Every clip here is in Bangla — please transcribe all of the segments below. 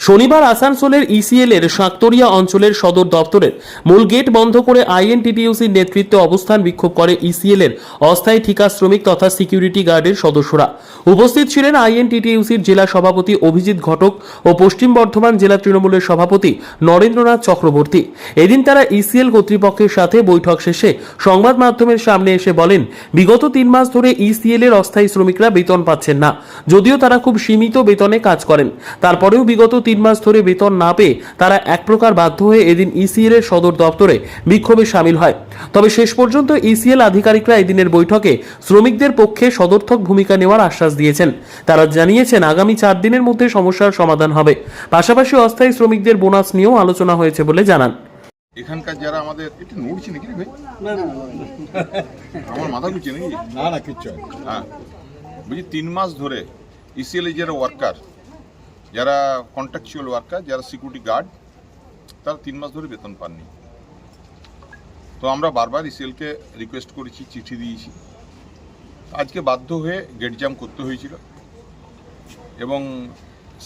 শনিবার আসানসোলের ইসিএল এর সাঁকতরিয়া অঞ্চলের সদর দপ্তরের মূল গেট বন্ধ করে আইএনটিটিইউসির নেতৃত্বে অবস্থান বিক্ষোভ করে ইসিএল এর অস্থায়ী ঠিকা শ্রমিক তথা সিকিউরিটি গার্ডের সদস্যরা। উপস্থিত ছিলেন আইএনটিটিইউসির জেলা সভাপতি অভিজিৎ ঘটক ও পশ্চিম বর্ধমান জেলা তৃণমূলের সভাপতি নরেন্দ্রনাথ চক্রবর্তী। এদিন তারা ইসিএল কর্তৃপক্ষের সাথে বৈঠক শেষে সংবাদ মাধ্যমের সামনে এসে বলেন, বিগত তিন মাস ধরে ইসিএল এর অস্থায়ী শ্রমিকরা বেতন পাচ্ছেন না। যদিও তারা খুব সীমিত বেতনে কাজ করেন, তারপরেও বিগত তিন মাস ধরে বেতন না পেয়ে তারা এক প্রকার বাধ্য হয়ে এদিন ইসিএল এর সদর দপ্তরে বিক্ষোভে সামিল হয়। তবে শেষ পর্যন্ত ইসিএল আধিকারিকরা এদিনের বৈঠকে শ্রমিকদের পক্ষে সদর্থক ভূমিকা নেওয়ার আশ্বাস দিয়েছেন। তারা জানিয়েছেন আগামী চার দিনের মধ্যে সমস্যার সমাধান হবে। পাশাপাশি অস্থায়ী শ্রমিকদের বোনাস নিয়েও আলোচনা হয়েছে বলে জানান। এখানকার যারা আমাদের একটু নড়ছে নাকি ভাই? আমার মাথা ঘুরছে নাকি? না না কিচ্ছু হ্যাঁ। বলছি তিন মাস ধরে ইসিএল যারা ওয়ার্কার যারা কন্ট্রাকচুয়াল ওয়ার্কার যারা সিকিউরিটি গার্ড তারা তিন মাস ধরে বেতন পাননি। তো আমরা বারবার ইসিএলকে রিকোয়েস্ট করেছি, চিঠি দিয়েছি। আজকে বাধ্য হয়ে গেট জ্যাম করতে হয়েছিল। এবং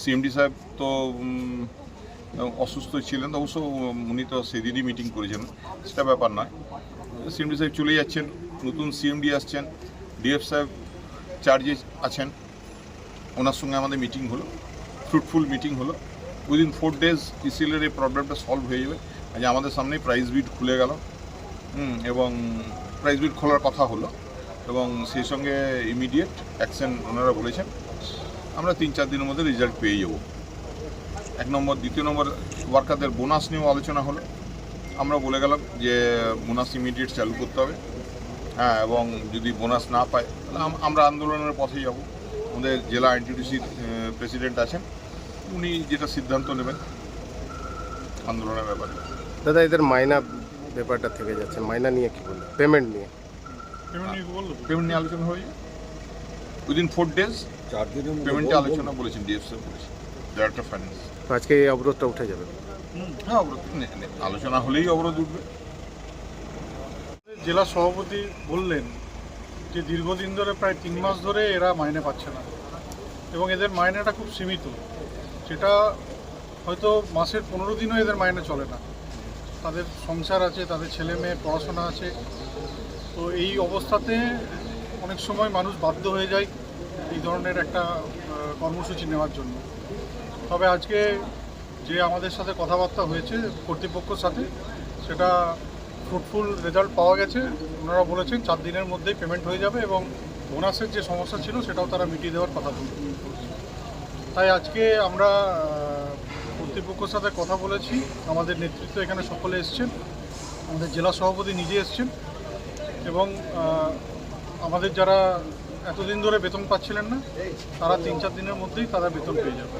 সিএমডি সাহেব তো অসুস্থ ছিলেন, অবশ্য উনি তো সেদিনই মিটিং করেছেন। সেটা ব্যাপার নয়। সিএমডি সাহেব চলে যাচ্ছেন, নতুন সিএমডি আসছেন ডিএফ সাহেব চার্জে আছেন। ওনার সঙ্গে আমাদের মিটিং হলো। ফ্রুটফুল মিটিং হলো। উইদিন ফোর ডেজ ইসিএলের এই প্রবলেমটা সলভ হয়ে যাবে। আজ আমাদের সামনেই প্রাইস বিট খুলে গেল। এবং প্রাইস বিট খোলার কথা হলো। এবং সেই সঙ্গে ইমিডিয়েট অ্যাকশন ওনারা বলেছেন। আমরা তিন চার দিনের মধ্যে রেজাল্ট পেয়ে যাব। এক নম্বর, দ্বিতীয় নম্বর ওয়ার্কারদের বোনাস নিয়েও আলোচনা হলো। আমরা বলে গেলাম যে বোনাস ইমিডিয়েট চালু করতে হবে। হ্যাঁ এবং যদি বোনাস না পায়, তাহলে আমরা আন্দোলনের পথে যাব। আমাদের জেলা এনটিডিসির প্রেসিডেন্ট আছেন। উনি যেটা সিদ্ধান্ত নেবেন আন্দোলনের ব্যাপারে। দাদা এদের মাইনা ব্যাপারটা থেকে যাচ্ছে। মাইনা নিয়ে কি বলব পেমেন্ট নিয়ে। পেমেন্ট নিয়ে বলল পেমেন্ট নিয়ে আলোচনা হয়ে উইদিন ফোর ডেজ চার দিনের মধ্যে পেমেন্টে আলোচনা বলেছেন ডিএফ স্যার বলেছেন ডাইরেক্টর ফাইন্যান্স আজকে এই অবরোধটা উঠে যাবে। হ্যাঁ অবরোধ আলোচনা হলেই অবরোধ উঠবে। জেলা সভাপতি বললেন যে দীর্ঘদিন ধরে প্রায় তিন মাস ধরে এরা মাইনে পাচ্ছে না। এবং এদের মাইনেটা খুব সীমিত। সেটা হয়তো মাসের পনেরো দিনও এদের মাইনে চলে না। তাদের সংসার আছে, তাদের ছেলে মেয়ে, পড়াশোনা আছে। তো এই অবস্থাতে অনেক সময় মানুষ বাধ্য হয়ে যায় এই ধরনের একটা কর্মসূচি নেওয়ার জন্য। তবে আজকে যে আমাদের সাথে কথাবার্তা হয়েছে কর্তৃপক্ষের সাথে, সেটা ফ্রুটফুল রেজাল্ট পাওয়া গেছে। ওনারা বলেছেন চার দিনের মধ্যেই পেমেন্ট হয়ে যাবে এবং বোনাসের যে সমস্যা ছিল, সেটাও তারা মিটিয়ে দেওয়ার কথা বলছে। তাই আজকে আমরা কর্তৃপক্ষর সাথে কথা বলেছি। আমাদের নেতৃত্ব এখানে সকলে এসছেন। আমাদের জেলা সভাপতি নিজে এসছেন এবং আমাদের যারা এতদিন ধরে বেতন পাচ্ছিলেন না, তারা তিন চার দিনের মধ্যেই তারা বেতন পেয়ে যাবে।